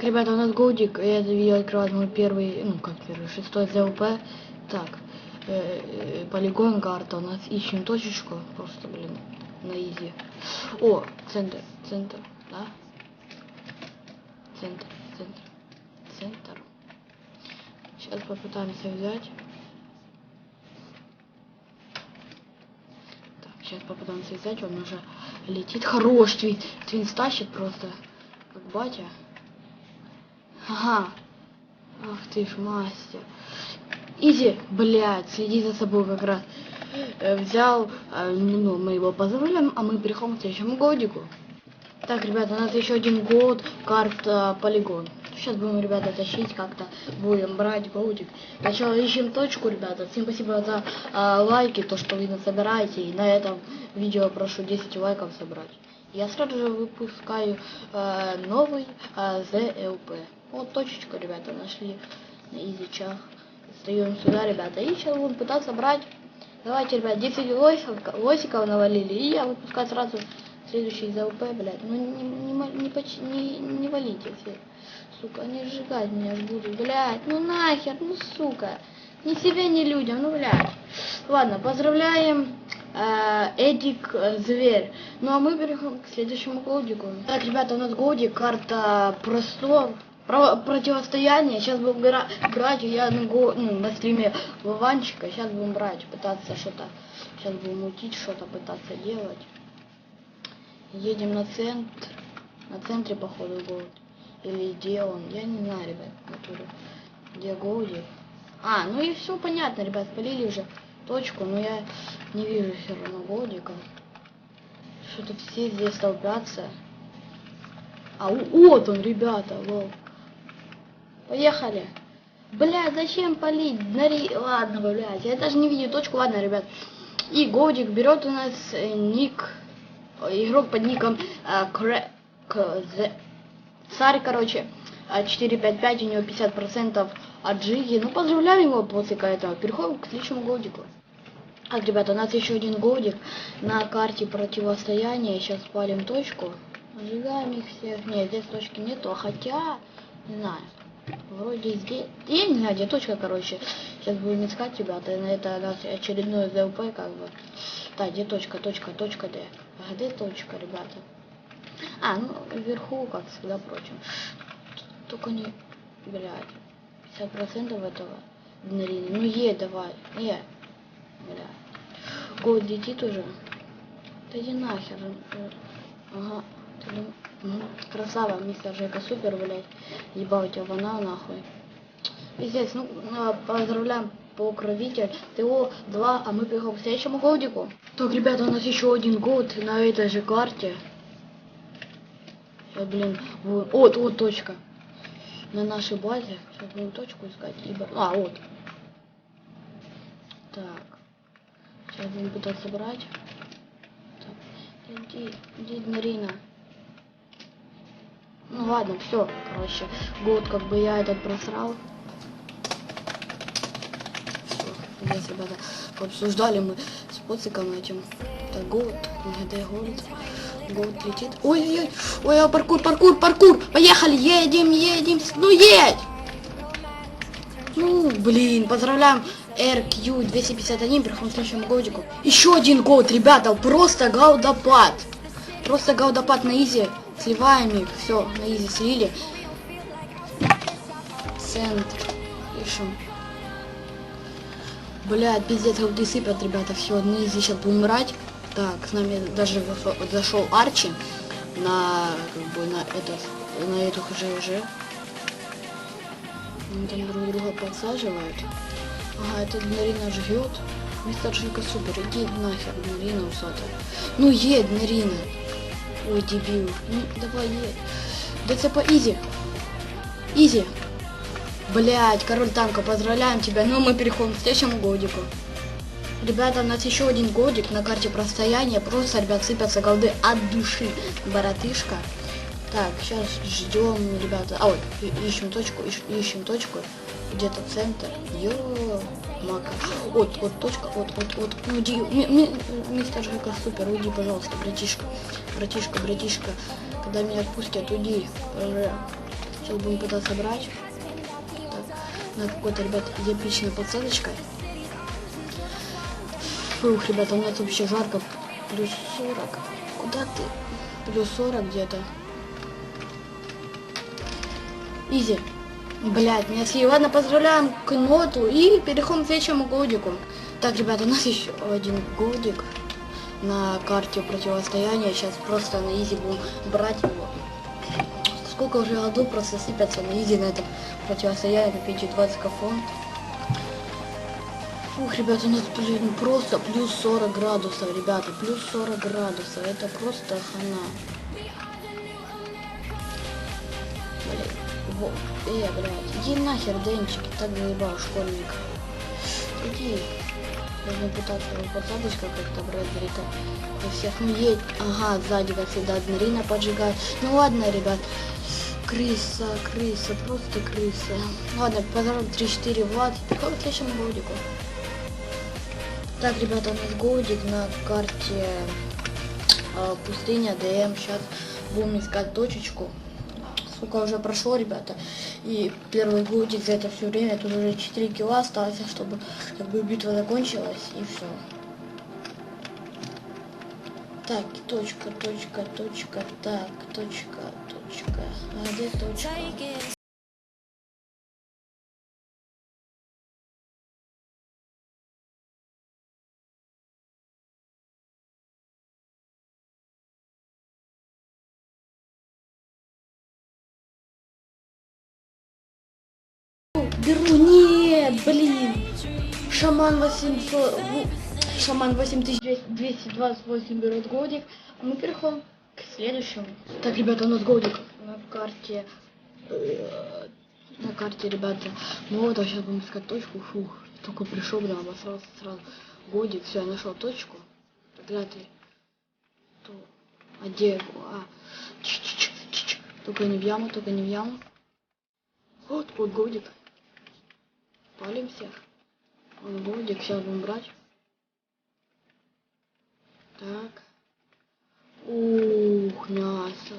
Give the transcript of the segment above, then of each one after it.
Так, ребята, у нас годик, и это видео открывает мой первый, ну как первый, шестой ЗЛП. Так, э, э, полигон карта, у нас ищем точечку, просто, блин, на изи. О, центр, центр, да? Центр, центр, центр. Сейчас попытаемся взять. Так, сейчас попытаемся взять, он уже летит. Хорош, твин, твин стащит просто, как батя. Ага. Ах ты ж мастер. Изи, блядь, следи за собой как раз. Э, Взял, э, ну, мы его поздравляем, а мы переходим к следующему годику. Так, ребята, у нас еще один год, карта полигон. Сейчас будем, ребята, тащить как-то, будем брать годик. Сначала ищем точку, ребята. Всем спасибо за а, лайки, то, что вы нас собираете. И на этом видео прошу 10 лайков собрать. Я сразу же выпускаю э, новый э, ZLP. Вот точечку, ребята, нашли на изичах. Встаем сюда, ребята. И сейчас будем пытаться брать. Давайте, ребят, 10 лосиков, лосиков навалили. И я выпускаю сразу следующий ЗЛП, блядь. Ну не, не, не, поч- не, не валите все. Сука, они сжигать меня будут, блядь. Ну нахер, ну сука. Ни себе, ни людям, ну блядь. Ладно, поздравляем э, Эдик э, Зверь. Ну а мы переходим к следующему годику. Так, ребята, у нас годик, карта простор. Про- противостояние. Сейчас будем брать, я ну, на стриме Вованчика. Сейчас будем брать, пытаться что-то. Сейчас будем мутить, что-то пытаться делать. Едем на центр. На центре, походу, город. Или где он? Я не знаю, ребят, натуре. Где Голди? А, ну и все понятно, ребят, спалили уже точку, но я не вижу все равно Голдика. Что-то все здесь толпятся. А вот он, ребята, вот. Поехали. Бля, зачем палить? Нари... Ладно, блядь, я даже не видел точку. Ладно, ребят. И Годик берет у нас э, ник, э, игрок под ником э, Кре- Кз- Царь, короче, а, 455, у него 50% от Джиги. Ну, поздравляем его после этого. Переходим к следующему годику. Так, ребята, у нас еще один годик на карте противостояния. Сейчас палим точку. Сжигаем их всех. Нет, здесь точки нету, а хотя, не знаю. Вроде здесь... Я не знаю, где точка, короче. Сейчас будем искать, ребята. На это у нас очередной ЗЛП, как бы. Так, где точка, точка, точка, где? А где точка, ребята? А, ну, вверху, как всегда, впрочем. Только не, блядь, 50% этого днарины. Ну, е, давай, е, блядь. Год летит уже. Да иди нахер. Ага. Ты Мгм. Красава, мистер Жека, супер, блядь. Ебал тебя вона, нахуй. Пиздец, ну, э, поздравляем покровитель ТО-2, а мы приехали к следующему годику. Так, ребята, у нас еще один год на этой же карте. Сейчас, блин, вот, вот, точка. На нашей базе. Сейчас будем точку искать. Ибо... А, вот. Так. Сейчас будем пытаться брать. Так. Иди, иди, Марина. Ну ладно, все, короче. Год как бы я этот просрал. Здесь, ребята, обсуждали мы с поциком этим. Это год, где год. Год летит. Ой-ой-ой, ой, а, паркур, паркур, паркур. Поехали, едем, едем. Ну едь! Ну, блин, поздравляем RQ251, переходим к следующему годику. Еще один год, ребята, просто гаудопад. Просто гаудопад на изи. Сливаем их, все, на изи слили. Центр. Пишем. Блядь, пиздец, голды сыпят, ребята, все, на изи сейчас будем умирать. Так, с нами даже зашел- Арчи на, как бы, на этот, на эту ХЖ они там друг друга подсаживают. Ага, это Нарина жрет. Мистер Жика супер, иди нахер, Нарина усатая. Ну едь, Нарина. Ой, дебил. Ну, давай едь. ДЦП изи. Изи. Блять, король танка, поздравляем тебя. Ну, мы переходим к следующему годику. Ребята, у нас еще один годик на карте простояния. Просто, ребят, сыпятся голды от души. Баратышка. Так, сейчас ждем, ребята. А, вот, ищем точку, ищ- ищем точку. Где-то центр. Ё, мака. Вот, вот точка, вот, вот, вот. Ну, ми- мистер Жека, супер, уйди, пожалуйста, братишка. Братишка, братишка. Когда меня отпустят, уйди. Сейчас будем пытаться брать. Так, на какой-то, ребят, эпичной подсадочкой. Фух, ребята, у тут вообще жарко. Плюс 40. Куда ты? Плюс 40 где-то. Изи. Блять, меня съели. Ладно, поздравляем к ноту и переходим к следующему годику. Так, ребята, у нас еще один годик на карте противостояния. Сейчас просто на изи будем брать его. Сколько уже году просто сыпятся на изи на этом противостоянии. Купите 20 фонд. Ух, ребята, у нас, блин, просто плюс 40 градусов, ребята, плюс 40 градусов. Это просто хана. Блин, во, э, блядь, иди нахер, Денчик, так заебал, школьник. Иди. Должны пытаться его подсадочка как-то у всех, ну едь, ага, сзади, как всегда, Адмирина поджигает. Ну ладно, ребят, крыса, крыса, просто крыса. Ладно, поздравим 3-4 Влад, какого в следующем годику. Так, ребята, у нас годик на карте э, пустыня ДМ. Сейчас будем искать точечку. Сколько уже прошло, ребята. И первый годик за это все время. Тут уже 4 кило осталось, чтобы как бы битва закончилась. И все. Так, точка, точка, точка, так, точка, точка. А где точка? Беру, нет, блин. Шаман 800, ну, шаман 8228 берет годик. А мы переходим к следующему. Так, ребята, у нас годик на карте. На карте, ребята. Ну вот, а сейчас будем искать точку. Фух, только пришел, да, обосрался сразу. Годик, все, я нашел точку. Проклятый. То. А где его? А. Ч-ч-ч-ч-ч. Только не в яму, только не в яму. Вот, вот годик. Палим всех. Он годик, сейчас будем брать. Так. Ух, мясо.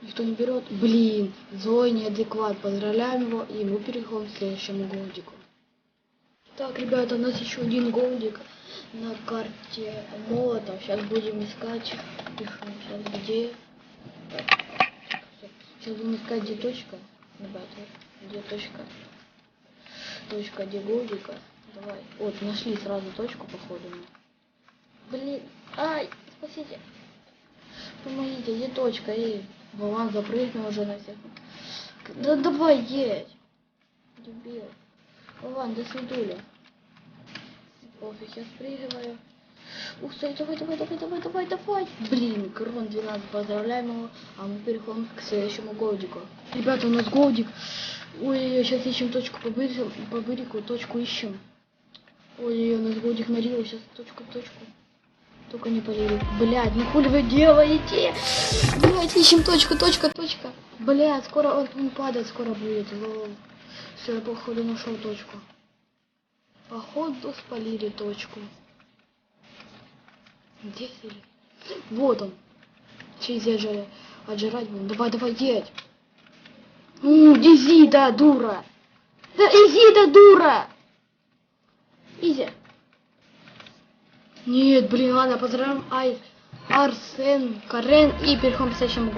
Никто не берет. Блин, злой неадекват. Поздравляем его. И мы переходим к следующему голдику. Так, ребята, у нас еще один голдик на карте молота. Сейчас будем искать. Пишем сейчас где. Сейчас будем искать где точка. Ребята, где точка? Точка где. Давай. Вот, нашли сразу точку, походу. Блин. Ай, спасите. Помогите, где точка? Эй, Вован запрыгнул уже на всех. Да давай едь. Дебил. Вован, до свидули. Пофиг, я спрыгиваю. Ух ты, давай, давай, давай, давай, давай, давай. Блин, Крон 12, поздравляем его. А мы переходим к следующему голдику. Ребята, у нас голдик. Ой, сейчас ищем точку по, бырику, по бырику, точку ищем. Ой, у нас на Рио, сейчас точку, точку. Только не по. Блядь, ну хули вы делаете? Блядь, ищем точку, точка, точка. Блядь, скоро он, он падает, скоро будет. Все, я походу нашел точку. Походу спалили точку. Где сели? Вот он. Через отжирать, отжирать будем. Давай, давай, едь. Ну, изи, да, дура. Да изи, да, дура. Изи. Нет, блин, ладно, поздравим Ай, Арсен, Карен и переходим к следующему